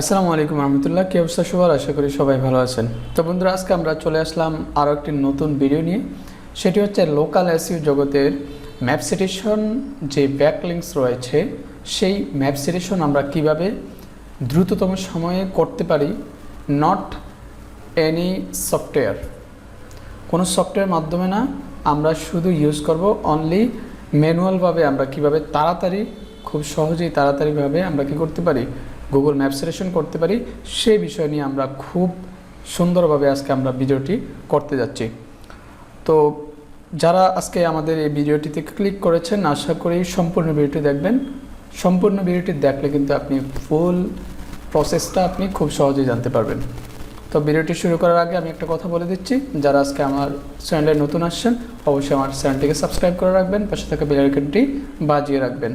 আসসালামু আলাইকুম রহমতুল্লাহ, কি অবস্থা সবার? আশা করি সবাই ভালো আছেন। তো বন্ধুরা, আজকে আমরা চলে আসলাম আরও একটি নতুন ভিডিও নিয়ে। সেটি হচ্ছে লোকাল এসইউ জগতের ম্যাপ সিটেশন যে ব্যাকলিংস রয়েছে, সেই ম্যাপ সিটেশন আমরা কীভাবে দ্রুততম সময়ে করতে পারি? নট এনি সফটওয়্যার কোনো সফটওয়্যার মাধ্যমে না, আমরা শুধু ইউজ করব অনলি ম্যানুয়ালভাবে আমরা কীভাবে তাড়াতাড়ি, খুব সহজেই তাড়াতাড়িভাবে আমরা কি করতে পারি? গুগল ম্যাপ সিলেকশন করতে পারি। সেই বিষয় নিয়ে আমরা খুব সুন্দরভাবে আজকে আমরা ভিডিওটি করতে যাচ্ছি। তো যারা আজকে আমাদের এই ভিডিওটিতে ক্লিক করেছেন, আশা করি সম্পূর্ণ ভিডিওটি দেখবেন। সম্পূর্ণ ভিডিওটি দেখলে কিন্তু আপনি ফুল প্রসেসটা আপনি খুব সহজেই জানতে পারবেন। তো ভিডিওটি শুরু করার আগে আমি একটা কথা বলে দিচ্ছি। যারা আজকে আমার চ্যানেলে নতুন আসছেন, অবশ্যই আমার চ্যানেলটিকে সাবস্ক্রাইব করে রাখবেন, পাশে থাকা বেল আইকনটি বাজিয়ে রাখবেন।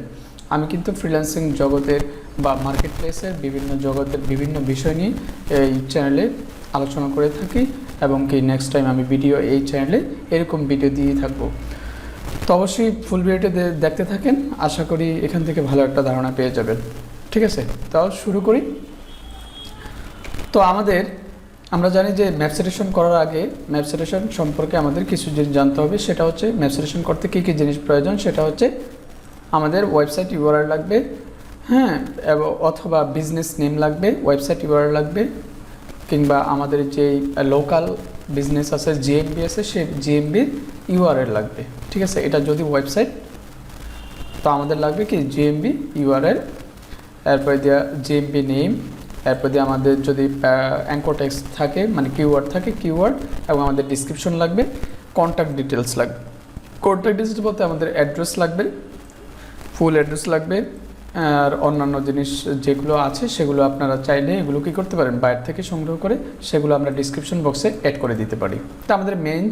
আমি কিন্তু ফ্রিল্যান্সিং জগতের বা মার্কেট প্লেসের বিভিন্ন জগতের বিভিন্ন বিষয় নিয়ে এই চ্যানেলে আলোচনা করে থাকি এবং কি নেক্সট টাইম আমি ভিডিও এই চ্যানেলে এরকম ভিডিও দিয়ে থাকব। তো অবশ্যই ফুল ভিডিওটি দেখতে থাকেন। আশা করি এখান থেকে ভালো একটা ধারণা পেয়ে যাবেন। ঠিক আছে? তাও শুরু করি। তো আমাদের, আমরা জানি যে ম্যাপ সিলেকশন করার আগে ম্যাপ সিলেকশন সম্পর্কে আমাদের কিছু জিনিস জানতে হবে। সেটা হচ্ছে ম্যাপ সিলেকশন করতে কী কী জিনিস প্রয়োজন? সেটা হচ্ছে আমাদের ওয়েবসাইট ইউআরএল লাগবে হ্যাঁ অথবা বিজনেস নেম লাগবে ওয়েবসাইট ইউআরএল লাগবে, কিংবা আমাদের যে লোকাল বিজনেস আছে জিএমবি আছে সেই জিএমবির ইউআরএল লাগবে, ঠিক আছে? এটা যদি ওয়েবসাইট তো আমাদের লাগবে কি? জিএমবি ইউআরএল এরপরে দেওয়া জিএমবি নেম এরপর দিয়ে আমাদের যদি অ্যাঙ্কর টেক্সট থাকে মানে কিওয়ার্ড থাকে কিওয়ার্ড এবং আমাদের ডিসক্রিপশন লাগবে কন্ট্যাক্ট ডিটেলস লাগবে। কন্ট্যাক্ট ডিটেলস বলতে আমাদের অ্যাড্রেস লাগবে ফুল অ্যাড্রেস লাগবে আর অন্যান্য জিনিস যেগুলো আছে সেগুলো আপনারা চাইলে এগুলো কী করতে পারেন? বাইরে থেকে সংগ্রহ করে সেগুলো আমরা ডিসক্রিপশন বক্সে অ্যাড করে দিতে পারি। তো আমাদের মেন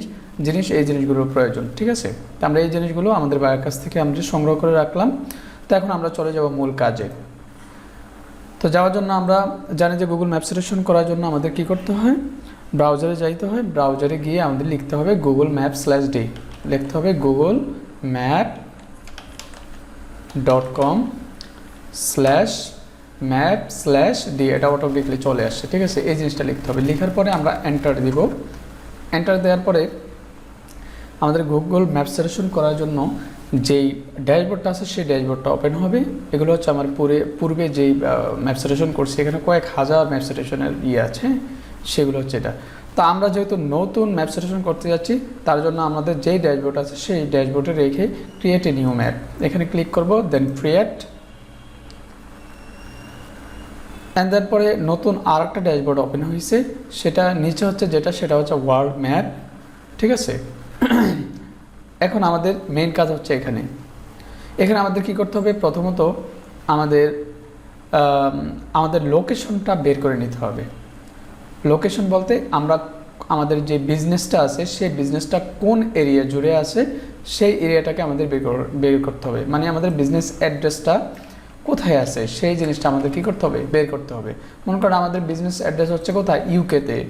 জিনিস এই জিনিসগুলোর প্রয়োজন, ঠিক আছে? তো আমরা এই জিনিসগুলো আমাদের বাইরের কাছ থেকে আমরা সংগ্রহ করে রাখলাম। তো এখন আমরা চলে যাব মূল কাজে। তো যাওয়ার জন্য আমরা জানি যে গুগল ম্যাপ সিলেকশন করার জন্য আমাদের কি করতে হয়? ব্রাউজারে যাইতে হয়। ব্রাউজারে গিয়ে আমাদের লিখতে হবে গুগল ম্যাপ স্ল্যাশ ডি লিখতে হবে Google map dot com slash map slash D এটা অটোমেটিকলি চলে আসছে, ঠিক আছে? এই জিনিসটা লিখতে হবে। লেখার পরে আমরা এন্টার দিব। এন্টার দেওয়ার পরে আমাদের গুগল ম্যাপ সিলেকশন করার জন্য যেই ড্যাশবোর্ডটা আছে, সেই ড্যাশবোর্ডটা ওপেন হবে। এগুলো হচ্ছে আমার পুরে, পূর্বে যেই ম্যাপ সিলেকশন করছি, এখানে কয়েক হাজার ম্যাপ সিলেকশনের ইয়ে আছে, সেগুলো হচ্ছে এটা। তো আমরা যেহেতু নতুন ম্যাপ সিলেকশন করতে যাচ্ছি, তার জন্য আমাদের যেই ড্যাশবোর্ড আছে সেই ড্যাশবোর্ডে রেখে ক্রিয়েট এ নিউ ম্যাপ এখানে ক্লিক করব দেন ক্রিয়েট অ্যান্ড তারপরে নতুন আর একটা ড্যাশবোর্ড ওপেন হয়েছে, সেটা নিচে হচ্ছে যেটা, সেটা হচ্ছে ওয়ার্ল্ড ম্যাপ ঠিক আছে? এখন আমাদের মেন কাজ হচ্ছে এখানে। এখানে আমাদের কি করতে হবে? প্রথমত আমাদের আমাদের লোকেশনটা বের করে নিতে হবে। লোকেশন বলতে আমরা আমাদের যে বিজনেসটা আছে, সেই বিজনেসটা কোন এরিয়া জুড়ে আছে, সেই এরিয়াটাকে আমাদের বের কর- বের করতে হবে। মানে আমাদের বিজনেস অ্যাড্রেসটা কোথায় আছে, সেই জিনিসটা আমাদের কি করতে হবে? বের করতে হবে। মনে করেন আমাদের বিজনেস অ্যাড্রেস হচ্ছে কোথায়? ইউকেতে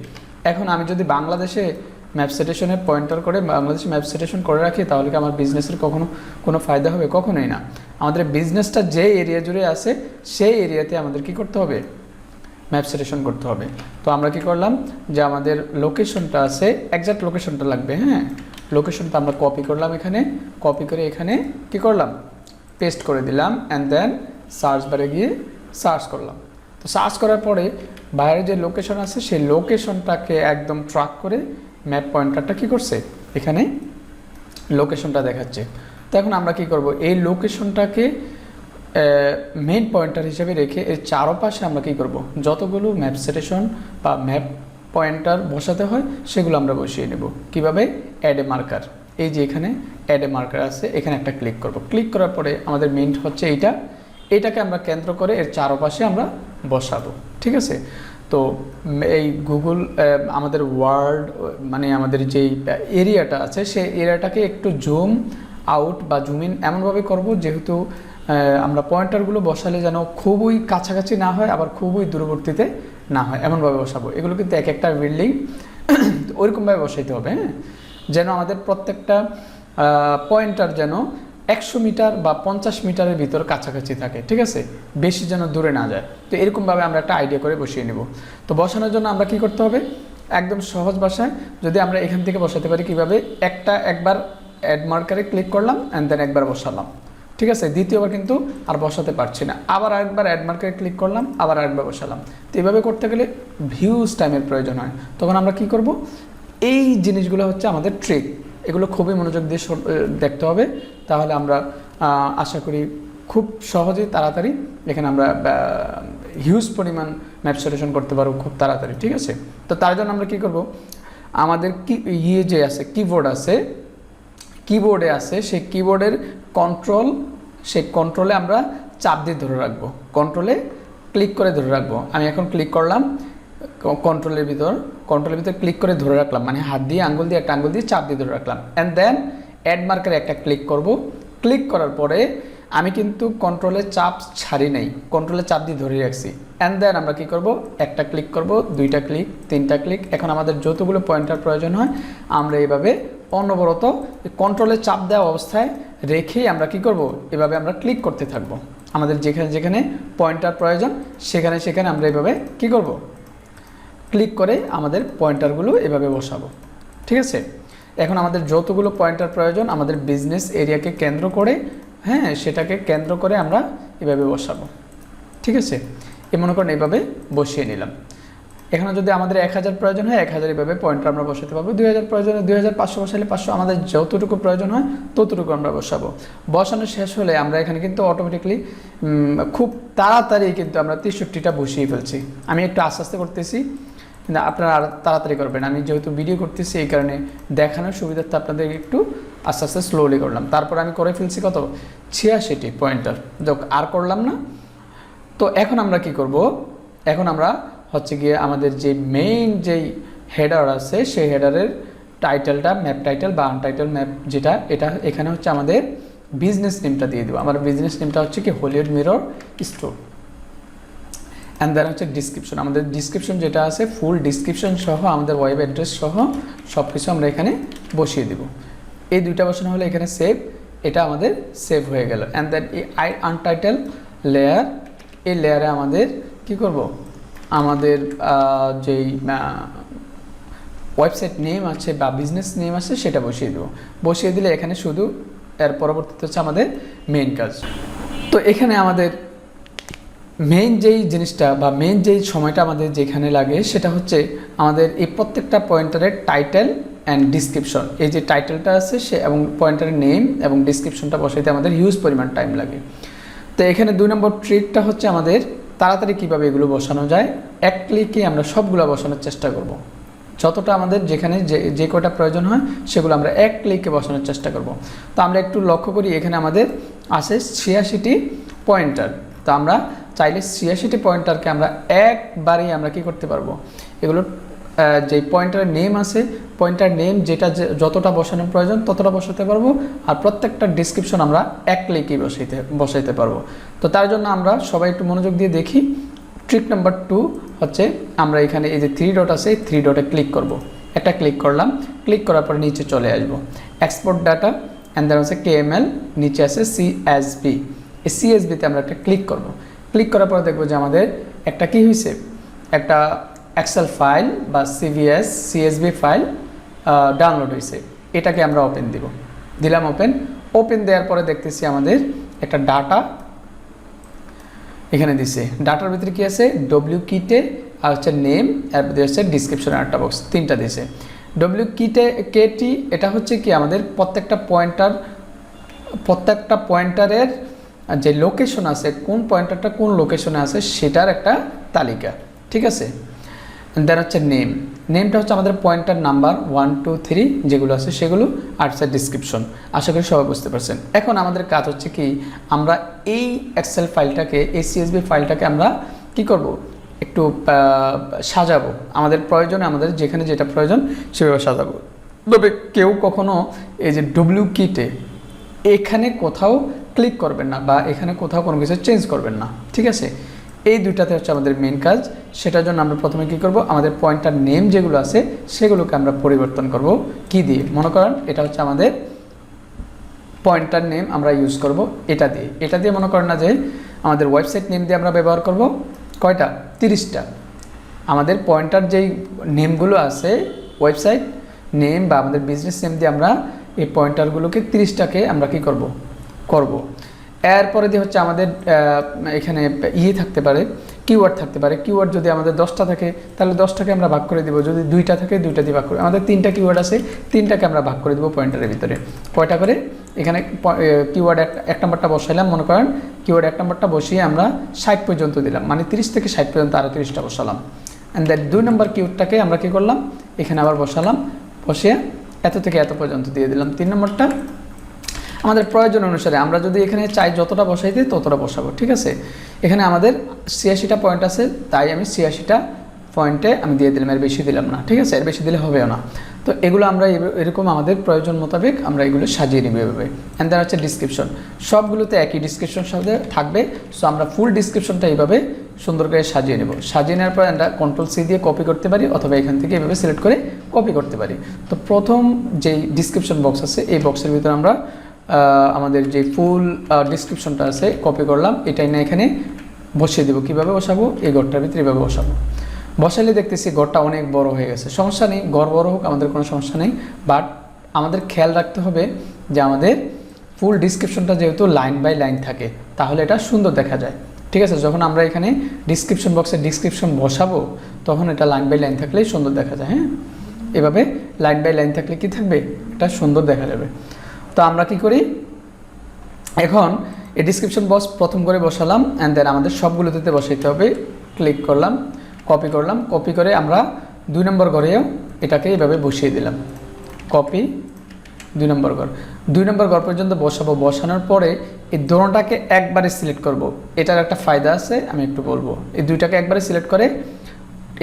এখন আমি যদি বাংলাদেশে ম্যাপ সিটেশনে পয়েন্টার করে, বাংলাদেশে ম্যাপ সিটেশন করে রাখি, তাহলে কি আমার বিজনেসের কখনো কোনো ফায়দা হবে? কখনোই না। আমাদের বিজনেসটা যে এরিয়া জুড়ে আছে, সেই এরিয়াতে আমাদের কি করতে হবে? ম্যাপ সিলেকশন করতে হবে। তো আমরা কি করলাম যে আমাদের লোকেশনটা আছে একজ্যাক্ট লোকেশনটা লাগবে হ্যাঁ? লোকেশনটা আমরা কপি করলাম এখানে কপি করে এখানে কি করলাম? পেস্ট করে দিলাম অ্যান্ড দেন সার্চ বারে গিয়ে সার্চ করলাম। তো সার্চ করার পরে বাইরে যে লোকেশন আছে, সেই লোকেশনটাকে একদম ট্র্যাক করে ম্যাপ পয়েন্টারটা কি করছে? এখানে লোকেশনটা দেখাচ্ছে। তো এখন আমরা কি করব? এই লোকেশনটাকে মেইন পয়েন্টার হিসেবে রেখে এর চারপাশে আমরা কি করব? যতগুলো ম্যাপ সেটেশন বা ম্যাপ পয়েন্টার বসাতে হয়, সেগুলো আমরা বসিয়ে নেব। কীভাবে? অ্যাড এ মার্কার এই যে এখানে অ্যাড এ মার্কার আছে, এখানে একটা ক্লিক করব। ক্লিক করার পরে আমাদের মেইন হচ্ছে এইটা। এটাকে আমরা কেন্দ্র করে এর চারপাশে আমরা বসাবো। ঠিক আছে? তো এই গুগল আমাদের ওয়ার্ল্ড মানে আমাদের যেই এরিয়াটা আছে সেই এরিয়াটাকে একটু জুম আউট বা জুম ইন এমনভাবে করব, যেহেতু আমরা পয়েন্টারগুলো বসালে যেন খুবই কাছাকাছি না হয়, আবার খুবই দূরবর্তীতে না হয়। এমনভাবে বসাবো। এগুলো কিন্তু এক একটা বিল্ডিং ওইরকমভাবে বসাইতে হবে হ্যাঁ? যেন আমাদের প্রত্যেকটা পয়েন্টার যেন একশো মিটার বা পঞ্চাশ মিটারের ভিতর কাছাকাছি থাকে, ঠিক আছে? বেশি যেন দূরে না যায়। তো এরকমভাবে আমরা একটা আইডিয়া করে বসিয়ে নেব। তো বসানোর জন্য আমরা কি করতে হবে? একদম সহজ ভাষায় যদি আমরা এখান থেকে বসাতে পারি কীভাবে? একটা একবার অ্যাড মার্কারে ক্লিক করলাম অ্যান্ড দেন একবার বসালাম। ঠিক আছে? দ্বিতীয়বার কিন্তু আর বসাতে পারছি না। আবার আরেকবার অ্যাড মার্কারে ক্লিক করলাম, আবার আরেকবার বসালাম। তো এইভাবে করতে গেলে ভিউজ টাইমের প্রয়োজন হয়। তখন আমরা কি করব? এই জিনিসগুলো হচ্ছে আমাদের ট্রিক এগুলো খুবই মনোযোগ দিয়ে দেখতে হবে। তাহলে আমরা আশা করি খুব সহজেই তাড়াতাড়ি এখানে আমরা হিউজ পরিমাণ ম্যাপ সলিউশন করতে পারব খুব তাড়াতাড়ি, ঠিক আছে? তো তার জন্য আমরা কি করব? আমাদের কি ইয়ে যে আছে কিবোর্ড আছে কিবোর্ডে আছে, সেই কিবোর্ডের কন্ট্রোল সেই কন্ট্রোলে আমরা চাপ দিয়ে ধরে রাখব। কন্ট্রোলে ক্লিক করে ধরে রাখব। আমি এখন ক্লিক করলাম কন্ট্রোলের ভিতর কন্ট্রোলের ভিতর ক্লিক করে ধরে রাখলাম। মানে হাত দিয়ে, আঙ্গুল দিয়ে, একটা আঙ্গুল দিয়ে চাপ দিয়ে ধরে রাখলাম। অ্যান্ড দেন অ্যাড মার্কারে একটা ক্লিক করব। ক্লিক করার পরে আমি কিন্তু কন্ট্রোলে চাপ ছাড়ি নাই। কন্ট্রোলে চাপ দিয়ে ধরে রাখছি। অ্যান্ড দেন আমরা কি করব? একটা ক্লিক করব, দুইটা ক্লিক তিনটা ক্লিক এখন আমাদের যতগুলো পয়েন্টার প্রয়োজন হয়, আমরা এইভাবে অনবরত কন্ট্রোলে চাপ দেওয়া অবস্থায় রেখেই আমরা কি করব? এভাবে আমরা ক্লিক করতে থাকব। আমাদের যেখানে যেখানে পয়েন্টার প্রয়োজন, সেখানে সেখানে আমরা এভাবে কি করব? ক্লিক করে আমাদের পয়েন্টারগুলো এভাবে বসাবো। ঠিক আছে? এখন আমাদের যতগুলো পয়েন্টার প্রয়োজন, আমাদের বিজনেস এরিয়াকে কেন্দ্র করে হ্যাঁ সেটাকে কেন্দ্র করে আমরা এভাবে বসাবো। ঠিক আছে? এ মনে করেন এভাবে বসিয়ে নিলাম। এখানে যদি আমাদের এক হাজার প্রয়োজন হয়, এক হাজার এভাবে পয়েন্টার আমরা বসাতে পারব। দুই হাজার প্রয়োজনে দুই হাজার পাঁচশো বসালে পাঁচশো আমাদের যতটুকু প্রয়োজন হয়, ততটুকু আমরা বসাবো। বসানো শেষ হলে আমরা এখানে কিন্তু অটোমেটিকলি খুব তাড়াতাড়ি কিন্তু আমরা তেষট্টিটা বসিয়ে ফেলছি। আমি একটু আস্তে আস্তে করতেছি, কিন্তু আপনারা আর তাড়াতাড়ি করবেন আমি যেহেতু ভিডিও করতেছি, এই কারণে দেখানোর সুবিধার্থে আপনাদের একটু আস্তে আস্তে স্লোলি করলাম। তারপর আমি করে ফেলছি কত? ছিয়াশিটি পয়েন্টার যোগ আর করলাম না। তো এখন আমরা কি করব? এখন আমরা হচ্ছে গিয়ে আমাদের যে মেইন যেই হেডার আছে, সেই হেডারের টাইটেলটা ম্যাপ টাইটেল বা আনটাইটেল ম্যাপ যেটা, এটা এখানে হচ্ছে আমাদের বিজনেস নেমটা দিয়ে দেবো। আমার বিজনেস নেমটা হচ্ছে কি Hollywood mirror store and then হচ্ছে ডিসক্রিপশন আমাদের ডিসক্রিপশন যেটা আছে ফুল ডিসক্রিপশন সহ, আমাদের ওয়েব অ্যাড্রেস সহ সব কিছু আমরা এখানে বসিয়ে দেব। এই দুইটা বসানো হলে এখানে সেভ এটা আমাদের সেভ হয়ে গেল। অ্যান্ড দেন এই আই আনটাইটেল লেয়ার এই লেয়ারে আমাদের কি করব? আমাদের যেই ওয়েবসাইট নেম আছে বা বিজনেস নেম আছে সেটা বসিয়ে দেবো। বসিয়ে দিলে এখানে শুধু এর পরবর্তীতে হচ্ছে আমাদের মেইন কাজ। তো এখানে আমাদের মেইন যেই জিনিসটা বা মেইন যেই সময়টা আমাদের যেখানে লাগে সেটা হচ্ছে আমাদের এই প্রত্যেকটা পয়েন্টারের টাইটেল অ্যান্ড ডিসক্রিপশন এই যে টাইটেলটা আছে সে এবং পয়েন্টারের নেম এবং ডিসক্রিপশনটা বসাইতে আমাদের হিউজ পরিমাণ টাইম লাগে। তো এখানে দুই নম্বর ট্রিকটা হচ্ছে আমাদের তাড়াতাড়ি কীভাবে এগুলো বসানো যায়? এক ক্লিকে আমরা সবগুলো বসানোর চেষ্টা করব। যতটা আমাদের যেখানে যে যে কটা প্রয়োজন হয়, সেগুলো আমরা এক ক্লিকে বসানোর চেষ্টা করব। তো আমরা একটু লক্ষ্য করি, এখানে আমাদের আছে ছিয়াশিটি পয়েন্টার। তো আমরা চাইলে ছিয়াশিটি পয়েন্টারকে আমরা একবারেই আমরা কি করতে পারব? এগুলো যে পয়েন্টারের নেম আছে পয়েন্টার নেম যেটা যতটা বসানোর প্রয়োজন ততটা বসাতে পারব। আর প্রত্যেকটা ডিসক্রিপশন আমরা এক ক্লিকেই বসাইতে বসাইতে পারব। তো তার জন্য আমরা সবাই একটু মনোযোগ দিয়ে দেখি। ট্রিক নাম্বার টু হচ্ছে আমরা এখানে এই যে থ্রি ডট আছে থ্রি ডটে ক্লিক করব। একটা ক্লিক করলাম ক্লিক করার পরে নিচে চলে আসব। এক্সপোর্ট ডাটা অ্যান্ড দেন হচ্ছে কেএমএল নিচে আছে সিএসবি এই সিএসবিতে আমরা একটা ক্লিক করব। ক্লিক করার পরে দেখব যে আমাদের একটা কি হয়েছে একটা এক্সেল ফাইল বা সিভিএস সিএসবি ফাইল ডাউনলোড হয়েছে এটাকে আমরা ওপেন দিব। দিলাম ওপেন ওপেন দেওয়ার পরে দেখতেছি আমাদের একটা ডাটা এখানে দিছে। ডাটার ভিতরে কি আছে? ডব্লিউ কিটে আর হচ্ছে নেম আর হচ্ছে ডিসক্রিপশন একটা বক্স তিনটা দিছে। ডব্লিউ কিটে কেটি এটা হচ্ছে কি আমাদের প্রত্যেকটা পয়েন্টার প্রত্যেকটা পয়েন্টারের যে লোকেশন আছে, কোন পয়েন্টারটা কোন লোকেশনে আছে, সেটার একটা তালিকা। ঠিক আছে? দেন হচ্ছে নেম নেমটা হচ্ছে আমাদের pointer number one two three যেগুলো আছে সেগুলো আর হচ্ছে ডিসক্রিপশন আশা করি সবাই বুঝতে পারছেন। এখন আমাদের কাজ হচ্ছে কি, আমরা এই এক্সেল ফাইলটাকে এই সিএসবি ফাইলটাকে আমরা কি করব? একটু সাজাবো। আমাদের প্রয়োজনে আমাদের যেখানে যেটা প্রয়োজন সেভাবে সাজাবো। তবে কেউ কখনো এই যে ডব্লিউ কিটে এখানে কোথাও ক্লিক করবেন না বা এখানে কোথাও কোনো কিছু চেঞ্জ করবেন না। ঠিক আছে? এই দুইটাতে হচ্ছে আমাদের মেন কাজ। সেটার জন্য আমরা প্রথমে কি করব? আমাদের পয়েন্টার নেম যেগুলো আছে, সেগুলোকে আমরা পরিবর্তন করব। কি দিয়ে? মনে করেন এটা হচ্ছে আমাদের পয়েন্টার নেম আমরা ইউজ করব এটা দিয়ে। এটা দিয়ে মনে করেন না যে আমাদের ওয়েবসাইট নেম দিয়ে আমরা ব্যবহার করব। কয়টা? তিরিশটা। আমাদের পয়েন্টার যেই নেমগুলো আছে ওয়েবসাইট নেম বা আমাদের বিজনেস নেম দিয়ে আমরা এই পয়েন্টারগুলোকে তিরিশটাকে আমরা কি করব? করব। এরপরে দিয়ে হচ্ছে আমাদের এখানে ইয়ে থাকতে পারে কিওয়ার্ড থাকতে পারে। কিওয়ার্ড যদি আমাদের দশটা থাকে, তাহলে দশটাকে আমরা ভাগ করে দিব। যদি দুইটা থাকে, দুইটা দিয়ে ভাগ করে। আমাদের তিনটা কিওয়ার্ড আছে, তিনটাকে আমরা ভাগ করে দিব পয়েন্টারের ভিতরে। কয়টা করে? এখানে কিওয়ার্ড এক নম্বরটা বসাইলাম, মনে করেন কিওয়ার্ড এক নম্বরটা বসিয়ে আমরা ষাট পর্যন্ত দিলাম। মানে তিরিশ থেকে ষাট পর্যন্ত আরও তিরিশটা বসালাম। অ্যান্ড দ্যাট দুই নম্বর কিউটটাকে আমরা কি করলাম? এখানে আবার বসালাম। বসিয়ে এত থেকে এত পর্যন্ত দিয়ে দিলাম। তিন নম্বরটা আমাদের প্রয়োজন অনুসারে। আমরা যদি এখানে চাই যতটা বসাই দিই ততটা বসাবো, ঠিক আছে? এখানে আমাদের ছিয়াশিটা পয়েন্ট আছে, তাই আমি ছিয়াশিটা পয়েন্টে আমি দিয়ে দিলাম, এর বেশি দিলাম না, ঠিক আছে? এর বেশি দিলে হবেও না। তো এগুলো আমরা এরকম আমাদের প্রয়োজন মোতাবেক আমরা এগুলো সাজিয়ে নিব এভাবে। অ্যান্ড দেন হচ্ছে ডিসক্রিপশন সবগুলোতে একই ডিসক্রিপশন সাথে থাকবে সো আমরা ফুল ডিসক্রিপশনটা এইভাবে সুন্দর করে সাজিয়ে নেব। সাজিয়ে নেওয়ার পর আমরা কন্ট্রোল সি দিয়ে কপি করতে পারি, অথবা এখান থেকে এভাবে সিলেক্ট করে কপি করতে পারি। তো প্রথম যেই ডিসক্রিপশন বক্স আছে, এই বক্সের ভিতরে আমরা আমাদের যে ফুল ডিসক্রিপশনটা আছে কপি করলাম, এটাই না এখানে বসিয়ে দেবো। কীভাবে বসাবো? এই ঘরটার ভিতরে এভাবে বসাবো। বসালে দেখতেছি ঘরটা অনেক বড় হয়ে গেছে। সমস্যা নেই, ঘর বড় হোক, আমাদের কোনো সমস্যা নেই। বাট আমাদের খেয়াল রাখতে হবে যে আমাদের ফুল ডিসক্রিপশনটা যেহেতু লাইন বাই লাইন থাকে, তাহলে এটা সুন্দর দেখা যায়। ঠিক আছে? যখন আমরা এখানে ডিসক্রিপশন বক্সে ডিসক্রিপশন বসাবো, তখন এটা লাইন বাই লাইন থাকলেই সুন্দর দেখা যায় হ্যাঁ? এভাবে লাইন বাই লাইন থাকলে কি থাকবে? এটা সুন্দর দেখা যাবে। তো আমরা কি করি? এখন এই ডিসক্রিপশন বক্স প্রথম করে বসালাম অ্যান্ড দেন আমাদের সবগুলোতে বসাইতে হবে। ক্লিক করলাম কপি করলাম কপি করে আমরা দুই নম্বর ঘরেও এটাকে এভাবে বসিয়ে দিলাম। কপি দুই নম্বর ঘর। দুই নম্বর ঘর পর্যন্ত বসাবো। বসানোর পরে এই দোনোটাকে একবারে সিলেক্ট করব। এটার একটা ফায়দা আছে, আমি একটু বলব। এই দুইটাকে একবারে সিলেক্ট করে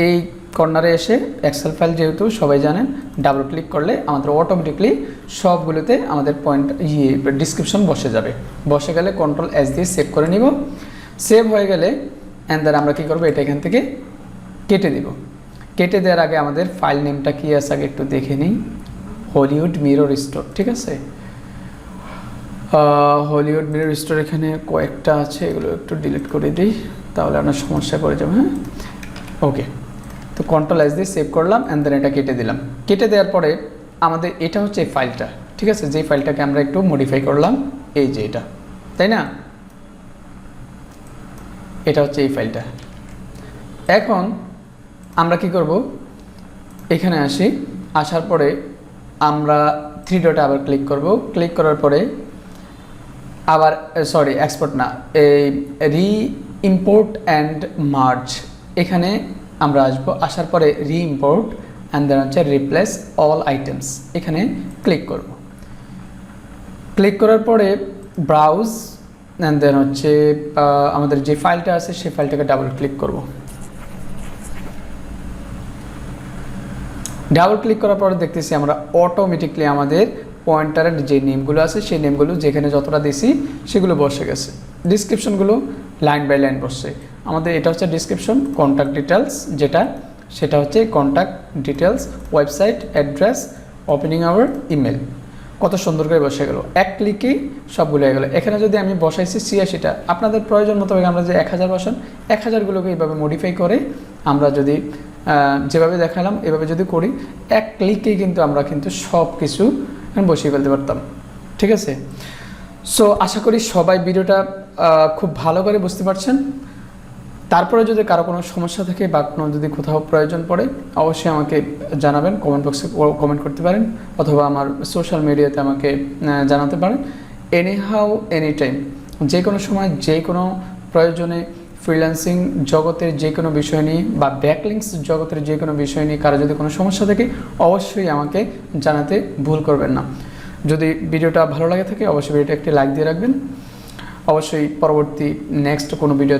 এই কর্নারে এসে এক্সেল ফাইল যেহেতু সবাই জানেন ডাবল ক্লিক করলে আমাদের অটোমেটিকলি সবগুলোতে আমাদের পয়েন্ট ইয়ে ডিসক্রিপশন বসে যাবে। বসে গেলে কন্ট্রোল এস দিয়ে সেভ করে নিব। সেভ হয়ে গেলে অ্যান্ড আমরা কী করব? এটা এখান থেকে কেটে দিব। কেটে দেওয়ার আগে আমাদের ফাইল নেমটা কী আছে আগে একটু দেখে নিই। হলিউড মিরর স্টোর ঠিক আছে? হলিউড মিরর স্টোর এখানে কয়েকটা আছে, এগুলো একটু ডিলিট করে দিই, তাহলে আপনার সমস্যা করে যাবে হ্যাঁ? ওকে তো কন্ট্রোল এস দিয়ে সেভ করলাম অ্যান্ড দেন এটা কেটে দিলাম। কেটে দেওয়ার পরে আমাদের এটা হচ্ছে এই ফাইলটা ঠিক আছে? যেই ফাইলটাকে আমরা একটু মডিফাই করলাম, এই যে এটা, তাই না? এটা হচ্ছে এই ফাইলটা এখন আমরা কি করব? এখানে আসি, আসার পরে আমরা থ্রি ডটে আবার ক্লিক করব। ক্লিক করার পরে আবার সরি এক্সপোর্ট না, এই রি ইম্পোর্ট অ্যান্ড মার্চ এখানে আমরা আসব। আসার পরে রি ইম্পোর্ট অ্যান্ড দেন হচ্ছে রিপ্লেস অল আইটেমস এখানে ক্লিক করব। ক্লিক করার পরে ব্রাউজ অ্যান্ড দেন হচ্ছে আমাদের যে ফাইলটা আছে সেই ফাইলটাকে ডাবল ক্লিক করব। ডাবল ক্লিক করার পরে দেখতেছি আমরা অটোমেটিকলি আমাদের পয়েন্টারের যে নেমগুলো আছে, সেই নেমগুলো যেখানে যতটা দিছি সেগুলো বসে গেছে। ডিসক্রিপশনগুলো লাইন বাই লাইন বসছে। আমাদের এটা হচ্ছে ডিসক্রিপশন কন্ট্যাক্ট ডিটেলস যেটা, সেটা হচ্ছে contact details website address opening hour email কত সুন্দর করে বসে গেল। এক ক্লিকেই সবগুলো হয়ে গেলো। এখানে যদি আমি বসাইছি ছিয়াশিটা, আপনাদের প্রয়োজন মোতাবেক আমরা যে এক হাজার বসান, এক হাজারগুলোকে এইভাবে মডিফাই করে আমরা যদি যেভাবে দেখালাম, এভাবে যদি করি, এক ক্লিকেই কিন্তু আমরা কিন্তু সব কিছু বসিয়ে ফেলতে পারতাম। ঠিক আছে? সো আশা করি সবাই ভিডিওটা খুব ভালো করে বুঝতে পারছেন। তারপরে যদি কারও কোনো সমস্যা থাকে বা কোনো যদি কোথাও প্রয়োজন পড়ে, অবশ্যই আমাকে জানাবেন কমেন্ট বক্সে কমেন্ট করতে পারেন, অথবা আমার সোশ্যাল মিডিয়াতে আমাকে জানাতে পারেন। এনি হাউ এনি টাইম যে কোনো সময়, যে কোনো প্রয়োজনে ফ্রিল্যান্সিং জগতের যে কোনো বিষয় নিয়ে বা ব্যাকলিংস জগতের যে কোনো বিষয় নিয়ে কারও যদি কোনো সমস্যা থাকে, অবশ্যই আমাকে জানাতে ভুল করবেন না। যদি ভিডিওটা ভালো লাগে থাকে, অবশ্যই ভিডিওটা একটি লাইক দিয়ে রাখবেন। অবশ্যই পরবর্তী নেক্সট কোনো ভিডিও